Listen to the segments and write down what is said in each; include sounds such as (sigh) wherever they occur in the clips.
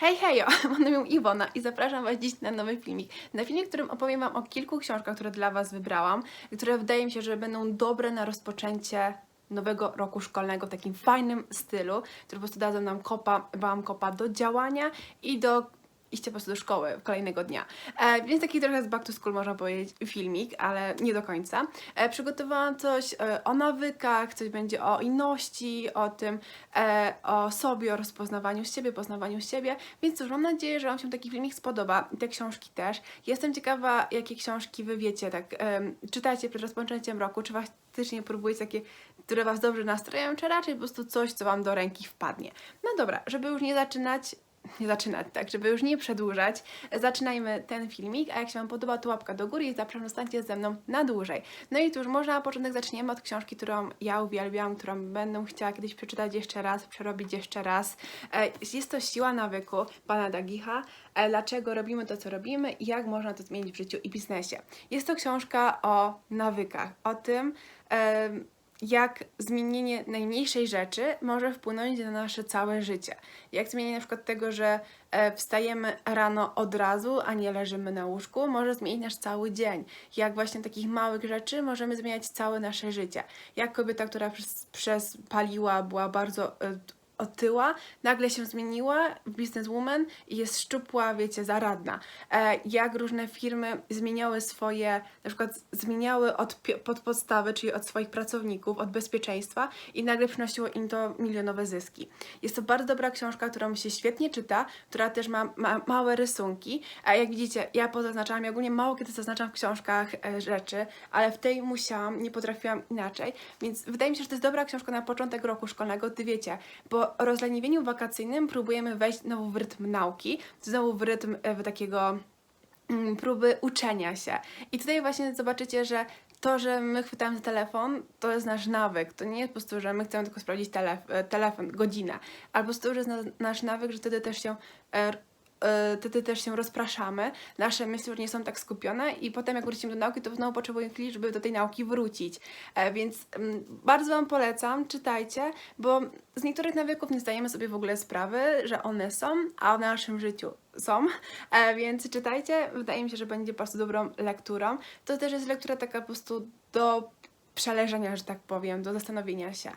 Hej, hejo! (laughs) Mam na imię Iwona i zapraszam Was dziś na nowy filmik. Na filmie, którym opowiem Wam o kilku książkach, które dla Was wybrałam, które wydaje mi się, że będą dobre na rozpoczęcie nowego roku szkolnego w takim fajnym stylu, które po prostu dadzą nam kopa, wam kopa do działania i do iście po prostu do szkoły kolejnego dnia. E, więc taki trochę z back to school można powiedzieć filmik, ale nie do końca. E, przygotowałam coś e, o nawykach, coś będzie o inności, o tym, e, o sobie, o rozpoznawaniu siebie, poznawaniu siebie. Więc cóż, mam nadzieję, że Wam się taki filmik spodoba i te książki też. Jestem ciekawa, jakie książki Wy wiecie, tak em, czytacie przed rozpoczęciem roku, czy faktycznie próbujecie takie, które Was dobrze nastrojają, czy raczej po prostu coś, co Wam do ręki wpadnie. No dobra, żeby już nie zaczynać, (laughs) zaczynać, tak, żeby już nie przedłużać, zaczynajmy ten filmik, a jak się Wam podoba, to łapka do góry i zapraszam, zostańcie ze mną na dłużej. No i cóż, może na początek zaczniemy od książki, którą ja uwielbiam, którą będę chciała kiedyś przeczytać jeszcze raz, przerobić jeszcze raz. E, Jest to Siła nawyku pana Dagicha, e, dlaczego robimy to, co robimy i jak można to zmienić w życiu i biznesie. Jest to książka o nawykach, o tym, jak zmienienie najmniejszej rzeczy może wpłynąć na nasze całe życie. Jak zmienienie na przykład tego, że e, wstajemy rano od razu, a nie leżymy na łóżku, może zmienić nasz cały dzień. Jak właśnie takich małych rzeczy możemy zmieniać całe nasze życie. Jak kobieta, która przez, przez paliła, była bardzo e, otyła, nagle się zmieniła w businesswoman i jest szczupła, wiecie, zaradna. E, jak różne firmy zmieniały swoje, na przykład zmieniały od pod podstawy, czyli od swoich pracowników, od bezpieczeństwa i nagle przynosiło im to milionowe zyski. Jest to bardzo dobra książka, którą się świetnie czyta, która też ma, ma małe rysunki. A jak widzicie, ja pozaznaczałam, ja ogólnie mało kiedy zaznaczam w książkach e, rzeczy, ale w tej musiałam, nie potrafiłam inaczej, więc wydaje mi się, że to jest dobra książka na początek roku szkolnego, ty wiecie, po rozleniwieniu wakacyjnym próbujemy wejść znowu w rytm nauki, znowu w rytm e, w takiego mm, próby uczenia się. I tutaj właśnie zobaczycie, że to, że my chwytamy telefon, to jest nasz nawyk. To nie jest po prostu, że my chcemy tylko sprawdzić telef e, telefon, godzinę, ale po prostu, że jest na- nasz nawyk, że wtedy też się e, wtedy też się rozpraszamy, nasze myśli już nie są tak skupione i potem jak wrócimy do nauki, to znowu potrzebujemy chwili, żeby do tej nauki wrócić. E, więc mm, bardzo Wam polecam, czytajcie, bo z niektórych nawyków nie zdajemy sobie w ogóle sprawy, że one są, a w naszym życiu są, e, więc czytajcie, wydaje mi się, że będzie po prostu dobrą lekturą. To też jest lektura taka po prostu do przeleżenia, że tak powiem, do zastanowienia się.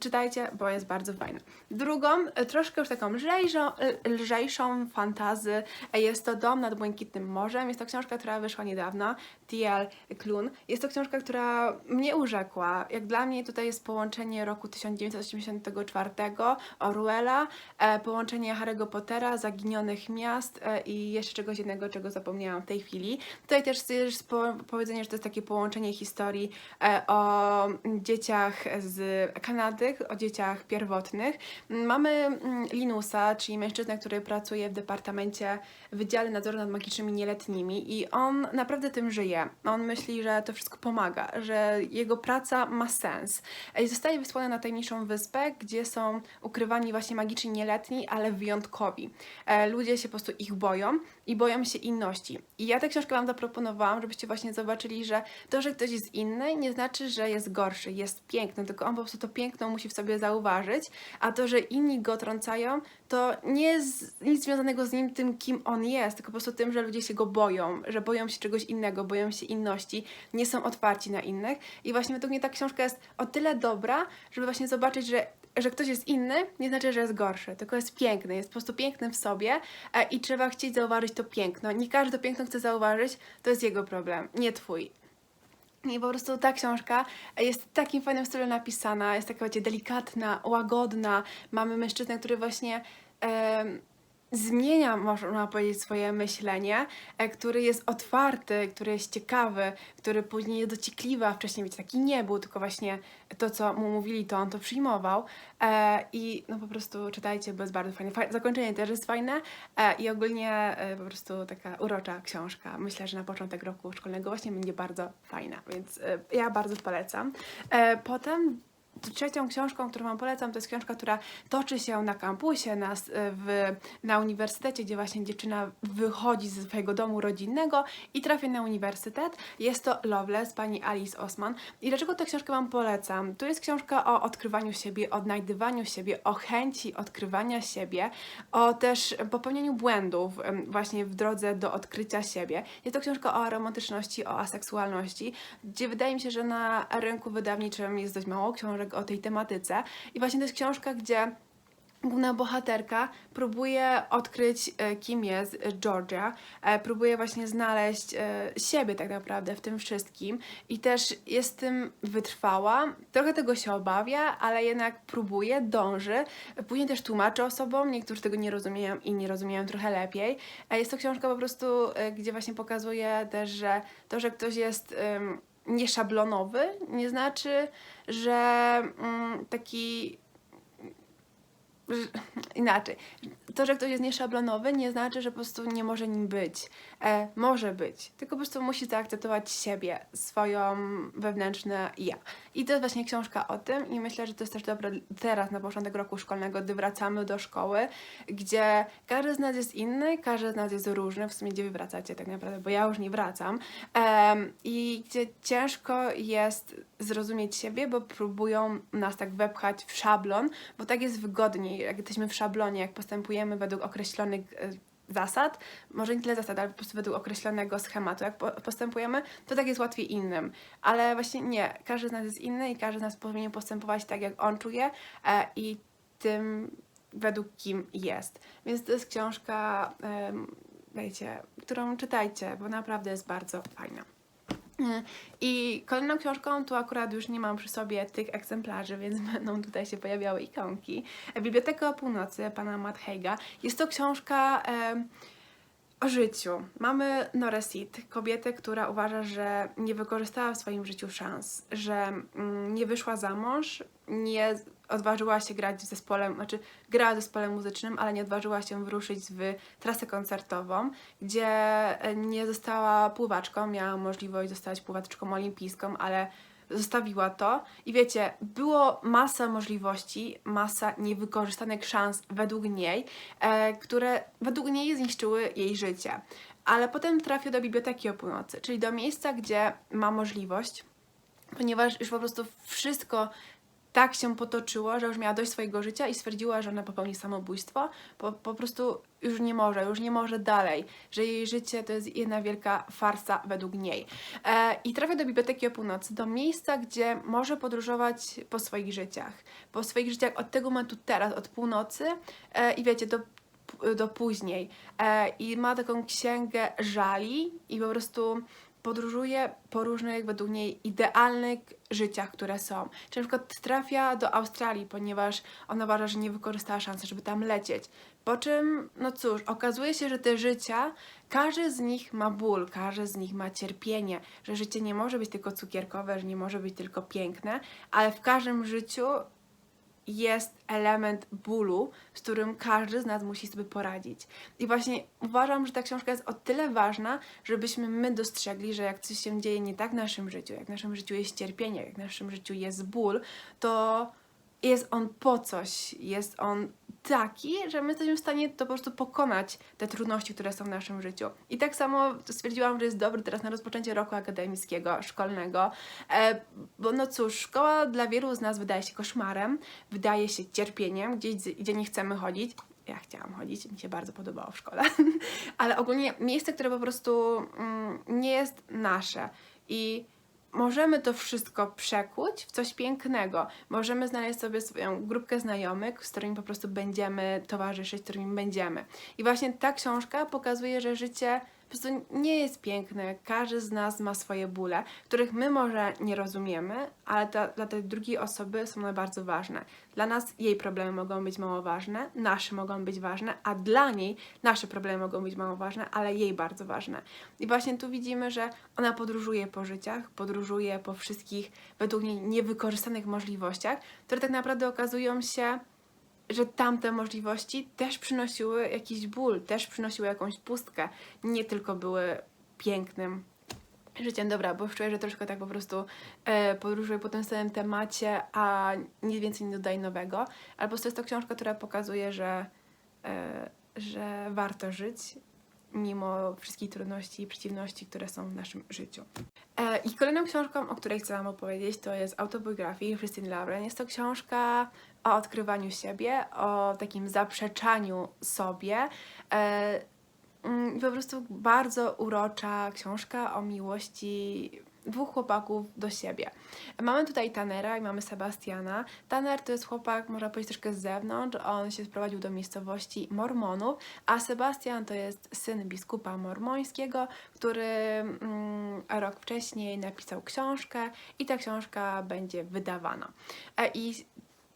Czytajcie, bo jest bardzo fajna. Drugą, e, troszkę już taką lżejszą, l- lżejszą fantazy, e, jest to Dom nad Błękitnym Morzem. Jest to książka, która wyszła niedawno, T.L. Klun. Jest to książka, która mnie urzekła. Jak dla mnie tutaj jest połączenie roku 1984, Orwella, e, połączenie Harry'ego Pottera, Zaginionych Miast e, i jeszcze czegoś innego, czego zapomniałam w tej chwili. Tutaj też jest po- powiedzenie, że to jest takie połączenie historii e, o dzieciach z Kanady, o dzieciach pierwotnych. Mamy mm, Linusa, czyli mężczyznę, który pracuje w departamencie Wydziale Nadzoru nad Magicznymi Nieletnimi i on naprawdę tym żyje. On myśli, że to wszystko pomaga, że jego praca ma sens. I zostaje wysłany na tajemniczą wyspę, gdzie są ukrywani właśnie magiczni nieletni, ale wyjątkowi. E, Ludzie się po prostu ich boją i boją się inności. I ja tę książkę Wam zaproponowałam, żebyście właśnie zobaczyli, że to, że ktoś jest inny, nie znaczy, że jest gorszy, jest piękny, tylko on po prostu to piękno musi w sobie zauważyć, a to, że inni go trącają, to nie jest nic związanego z nim tym, kim on jest, tylko po prostu tym, że ludzie się go boją, że boją się czegoś innego, boją się inności, nie są otwarci na innych. I właśnie według mnie ta książka jest o tyle dobra, żeby właśnie zobaczyć, że że ktoś jest inny, nie znaczy, że jest gorszy, tylko jest piękny, jest po prostu piękny w sobie e, i trzeba chcieć zauważyć to piękno. Nie każdy to piękno chce zauważyć, to jest jego problem, nie twój. I po prostu ta książka jest w takim fajnym stylu napisana, jest taka wiecie, delikatna, łagodna. Mamy mężczyznę, który właśnie zmienia, można powiedzieć, swoje myślenie, e, który jest otwarty, który jest ciekawy, który później jest dociekliwy, a wcześniej wiecie, taki nie był, tylko właśnie to, co mu mówili, to on to przyjmował. E, I no po prostu czytajcie, bo jest bardzo fajne. Faj- Zakończenie też jest fajne e, i ogólnie po prostu taka urocza książka. Myślę, że na początek roku szkolnego właśnie będzie bardzo fajna, więc ja bardzo polecam. Potem trzecią książką, którą Wam polecam, to jest książka, która toczy się na kampusie, na, w, na uniwersytecie, gdzie właśnie dziewczyna wychodzi ze swojego domu rodzinnego i trafia na uniwersytet. Jest to Loveless pani Alice Osman. I dlaczego tę książkę Wam polecam? To jest książka o odkrywaniu siebie, odnajdywaniu siebie, o chęci odkrywania siebie, o też popełnianiu błędów właśnie w drodze do odkrycia siebie. Jest to książka o romantyczności, o aseksualności, gdzie wydaje mi się, że na rynku wydawniczym jest dość mało książek o tej tematyce. I właśnie to jest książka, gdzie główna bohaterka próbuje odkryć, e, kim jest Georgia, e, próbuje właśnie znaleźć e, siebie tak naprawdę w tym wszystkim i też jest tym wytrwała. Trochę tego się obawia, ale jednak próbuje, dąży. Później też tłumaczy osobom, niektórzy tego nie rozumieją i nie rozumieją trochę lepiej. Jest to książka po prostu, gdzie właśnie pokazuje też, że to, że ktoś jest nieszablonowy, nie znaczy, że mm, taki inaczej. To, że ktoś jest nieszablonowy, nie znaczy, że po prostu nie może nim być. E, może być, tylko po prostu musi zaakceptować siebie, swoją wewnętrzne ja. I to jest właśnie książka o tym i myślę, że to jest też dobre teraz, na początek roku szkolnego, gdy wracamy do szkoły, gdzie każdy z nas jest inny, każdy z nas jest różny, w sumie gdzie wy wracacie tak naprawdę, bo ja już nie wracam. Em, I gdzie ciężko jest zrozumieć siebie, bo próbują nas tak wepchać w szablon, bo tak jest wygodniej, jak jesteśmy w szablonie, jak postępujemy według określonych e, zasad, może nie tyle zasad, ale po prostu według określonego schematu, jak po- postępujemy, to tak jest łatwiej innym. Ale właśnie nie, każdy z nas jest inny i każdy z nas powinien postępować tak, jak on czuje e, i tym według kim jest. Więc to jest książka, wiecie, którą czytajcie, bo naprawdę jest bardzo fajna. Mm, I kolejną książką, tu akurat już nie mam przy sobie tych egzemplarzy, więc (laughs) będą tutaj się pojawiały ikonki. Biblioteka o północy pana Matt Haiga. Jest to książka o życiu. Mamy Norę Sid, kobietę, która uważa, że nie wykorzystała w swoim życiu szans, że mm, nie wyszła za mąż, nie odważyła się grać w zespole, znaczy grała w zespole muzycznym, ale nie odważyła się wyruszyć w trasę koncertową, gdzie e, nie została pływaczką, miała możliwość zostać pływaczką olimpijską, ale zostawiła to i wiecie, było masa możliwości, masa niewykorzystanych szans według niej, e, które według niej zniszczyły jej życie. Ale potem trafił do biblioteki o północy, czyli do miejsca, gdzie ma możliwość, ponieważ już po prostu wszystko tak się potoczyło, że już miała dość swojego życia i stwierdziła, że ona popełni samobójstwo, po, po prostu już nie może, już nie może dalej, że jej życie to jest jedna wielka farsa według niej. E, I trafia do Biblioteki o Północy, do miejsca, gdzie może podróżować po swoich życiach, po swoich życiach od tego momentu teraz, od północy e, i wiecie, do do później. E, I ma taką księgę żali i po prostu podróżuje po różnych, według niej, idealnych życiach, które są. Czy na przykład trafia do Australii, ponieważ ona uważa, że nie wykorzystała szansy, żeby tam lecieć. Po czym, no cóż, okazuje się, że te życia, każdy z nich ma ból, każdy z nich ma cierpienie, że życie nie może być tylko cukierkowe, że nie może być tylko piękne, ale w każdym życiu jest element bólu, z którym każdy z nas musi sobie poradzić. I właśnie uważam, że ta książka jest o tyle ważna, żebyśmy my dostrzegli, że jak coś się dzieje nie tak w naszym życiu, jak w naszym życiu jest cierpienie, jak w naszym życiu jest ból, to jest on po coś, jest on taki, że my jesteśmy w stanie to po prostu pokonać te trudności, które są w naszym życiu. I tak samo stwierdziłam, że jest dobry teraz na rozpoczęcie roku akademickiego, szkolnego, e, bo no cóż, szkoła dla wielu z nas wydaje się koszmarem, wydaje się cierpieniem, gdzie nie chcemy chodzić. Ja chciałam chodzić, mi się bardzo podobało w szkole, (laughs) ale ogólnie miejsce, które po prostu mm, nie jest nasze i możemy to wszystko przekuć w coś pięknego. Możemy znaleźć sobie swoją grupkę znajomych, z którymi po prostu będziemy towarzyszyć, z którymi będziemy. I właśnie ta książka pokazuje, że życie po prostu nie jest piękne. Każdy z nas ma swoje bóle, których my może nie rozumiemy, ale ta, dla tej drugiej osoby są one bardzo ważne. Dla nas jej problemy mogą być mało ważne, nasze mogą być ważne, a dla niej nasze problemy mogą być mało ważne, ale jej bardzo ważne. I właśnie tu widzimy, że ona podróżuje po życiach, podróżuje po wszystkich według niej niewykorzystanych możliwościach, które tak naprawdę okazują się że tamte możliwości też przynosiły jakiś ból, też przynosiły jakąś pustkę, nie tylko były pięknym życiem. Dobra, bo czuję, że troszkę tak po prostu e, podróżuję po tym samym temacie, a nic więcej nie dodaję nowego. Po prostu jest to książka, która pokazuje, że, e, że warto żyć mimo wszystkich trudności i przeciwności, które są w naszym życiu. E, I kolejną książką, o której chcę Wam opowiedzieć, to jest autobiografii Christine Lauren. Jest to książka o odkrywaniu siebie, o takim zaprzeczaniu sobie. E, mm, po prostu bardzo urocza książka o miłości dwóch chłopaków do siebie. Mamy tutaj Tanera i mamy Sebastiana. Taner to jest chłopak, można powiedzieć, troszkę z zewnątrz. On się sprowadził do miejscowości Mormonów, a Sebastian to jest syn biskupa mormońskiego, który mm, rok wcześniej napisał książkę i ta książka będzie wydawana. E, I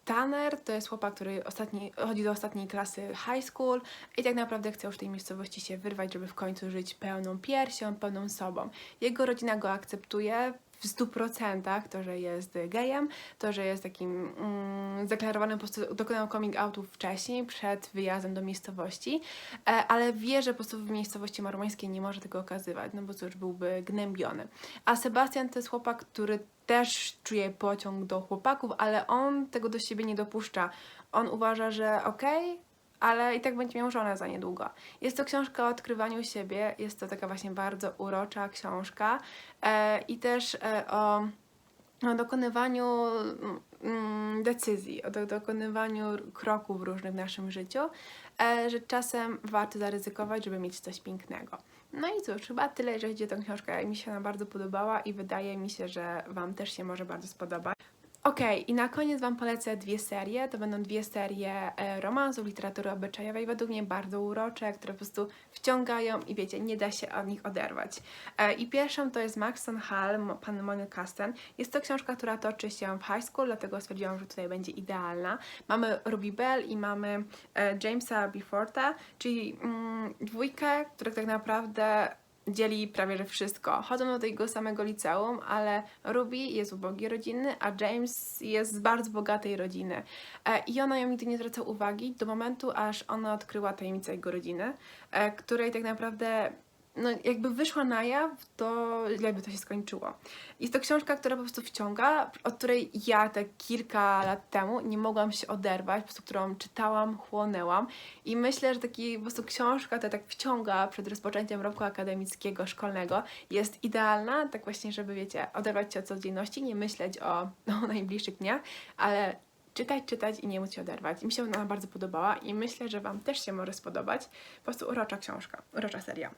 Tanner to jest chłopak, który ostatni, chodzi do ostatniej klasy high school i tak naprawdę chce już w tej miejscowości się wyrwać, żeby w końcu żyć pełną piersią, pełną sobą. Jego rodzina go akceptuje w 100%, to, że jest gejem, to, że jest takim mm, zaklarowanym, po prostu dokonał coming outu wcześniej, przed wyjazdem do miejscowości, e, ale wie, że po prostu w miejscowości mormońskiej nie może tego okazywać, no bo cóż, byłby gnębiony. A Sebastian to jest chłopak, który też czuje pociąg do chłopaków, ale on tego do siebie nie dopuszcza. On uważa, że okej, ale i tak będzie miał żonę za niedługo. Jest to książka o odkrywaniu siebie, jest to taka właśnie bardzo urocza książka e, i też e, o, o dokonywaniu mm, decyzji, o do, dokonywaniu kroków różnych w naszym życiu, e, że czasem warto zaryzykować, żeby mieć coś pięknego. No i cóż, chyba tyle, jeżeli chodzi o tę książkę. Mi się ona bardzo podobała i wydaje mi się, że Wam też się może bardzo spodobać. Okej, i na koniec Wam polecę dwie serie. To będą dwie serie e, romansów, literatury obyczajowej, według mnie bardzo urocze, które po prostu wciągają i wiecie, nie da się od nich oderwać. E, I pierwszą to jest Maxon Hall, pan Mony Kasten. Jest to książka, która toczy się w high school, dlatego stwierdziłam, że tutaj będzie idealna. Mamy Ruby Bell i mamy e, Jamesa Biforta, czyli mm, dwójkę, których tak naprawdę dzieli prawie że wszystko. Chodzą do tego samego liceum, ale Ruby jest ubogiej rodziny, a James jest z bardzo bogatej rodziny. E, I ona ją nigdy nie zwraca uwagi do momentu, aż ona odkryła tajemnicę jego rodziny, e, której tak naprawdę no, jakby wyszła na jaw, to źle by to się skończyło. Jest to książka, która po prostu wciąga, od której ja te kilka lat temu nie mogłam się oderwać, po prostu którą czytałam, chłonęłam i myślę, że taki po prostu książka, która tak wciąga przed rozpoczęciem roku akademickiego, szkolnego, jest idealna, tak właśnie, żeby wiecie, oderwać się od codzienności, nie myśleć o, (laughs) o najbliższych dniach, ale czytać, czytać i nie móc się oderwać. Mi się ona bardzo podobała i myślę, że Wam też się może spodobać. Po prostu urocza książka, urocza seria.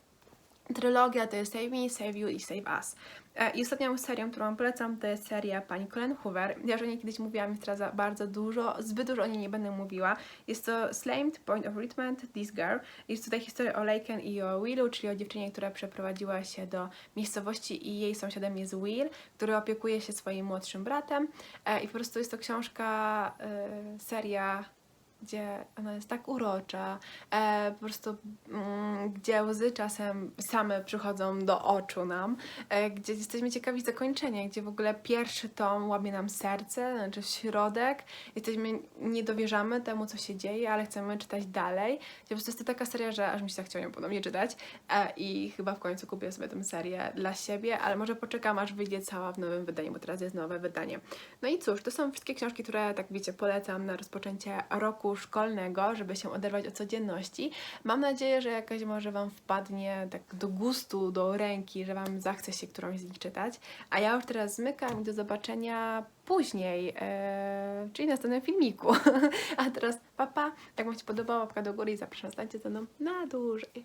Trylogia to jest Save Me, Save You i Save Us. E, I ostatnią serią, którą polecam, to jest seria pani Colin Hoover. Ja już o niej kiedyś mówiłam, jest teraz bardzo dużo, zbyt dużo o niej nie będę mówiła. Jest to Slammed, Point of Retreatment, This Girl. Jest tutaj historia o Laken i o Willu, czyli o dziewczynie, która przeprowadziła się do miejscowości i jej sąsiadem jest Will, który opiekuje się swoim młodszym bratem. E, I po prostu jest to książka, e, seria gdzie ona jest tak urocza, e, po prostu mm, gdzie łzy czasem same przychodzą do oczu nam, e, gdzie jesteśmy ciekawi zakończenia, gdzie w ogóle pierwszy tom łamie nam serce, znaczy środek, jesteśmy, nie dowierzamy temu, co się dzieje, ale chcemy czytać dalej. Gdzie po prostu jest to taka seria, że aż mi się chciało ją podobnie czytać e, i chyba w końcu kupię sobie tę serię dla siebie, ale może poczekam, aż wyjdzie cała w nowym wydaniu, bo teraz jest nowe wydanie. No i cóż, to są wszystkie książki, które, tak wiecie, polecam na rozpoczęcie roku szkolnego, żeby się oderwać od codzienności. Mam nadzieję, że jakaś może Wam wpadnie tak do gustu, do ręki, że Wam zachce się którąś z nich czytać. A ja już teraz zmykam i do zobaczenia później, e, czyli w następnym filmiku. (laughs) A teraz papa, jak Wam się podobało, łapka do góry i zapraszam, stańcie ze mną na dłużej.